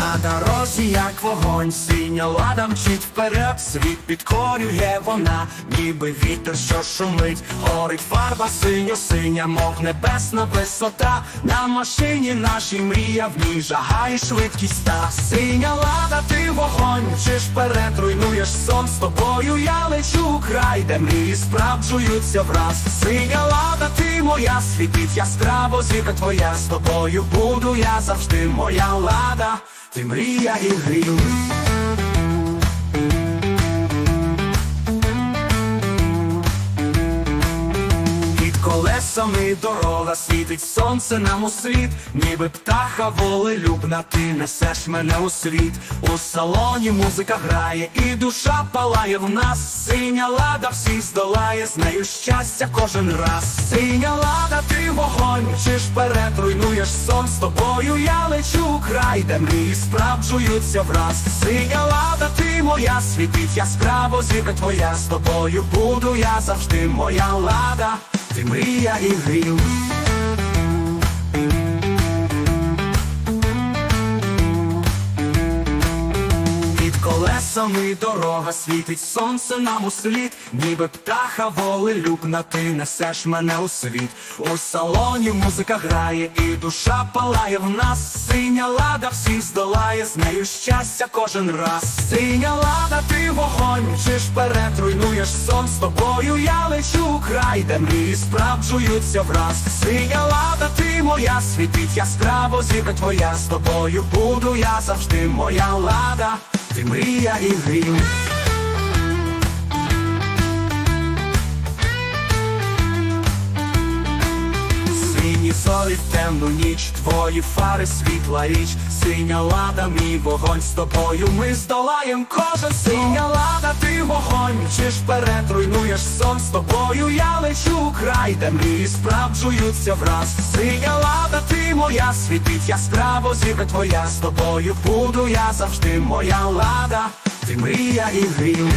На дорозі, як вогонь, синя лада мчить вперед, світ підкорює вона, ніби вітер, що шумить, горить фарба синьо-синя, мов небесна висота. На машині нашій мрія в ній жага і швидкість та синя лада, ти вогонь, мчиш вперед, руйнуєш сон з тобою. Я лечу у край, де мрії справджуються враз. Синя лада, ти моя, світить яскраво, зірка твоя з тобою буду я завжди моя лада, ти мрія і грім. Колесами дорога світить сонце нам у світ, ніби птаха волелюбна, ти несеш мене у світ. У салоні музика грає, і душа палає в нас. Синя лада всіх здолає, з нею щастя кожен раз. Синя лада, ти вогонь, мчиш вперед, руйнуєш сон з тобою. Я лечу у край, де мрії справджуються враз. Синя лада, ти моя, світить яскраво, зірка твоя з тобою буду я завжди моя лада, ти мрія і грім. Колесами дорога світить сонце нам у слід, ніби птаха волелюбна, ти несеш мене у світ. У салоні музика грає, і душа палає в нас. Синя лада всіх здолає, з нею щастя кожен раз. Синя лада, ти вогонь, мчиш вперед, руйнуєш сон з тобою. Я лечу у край, де мрії справджуються враз. Синя лада, ти моя, світить яскраво, зірка твоя з тобою буду я завжди моя лада, ти мрія і грім. Сині зорі в темну ніч, твої фари світла річ, синя лада, мій вогонь з тобою. Ми здолаєм кожен синя лада, ти вогонь, мчиш вперед, руйнуєш сон з тобою. Я лечу у край, де мрії справджуються враз. Синя лада, ти моя, світить яскраво, зірка твоя з тобою. Буду я завжди моя лада, ти мрія і грім.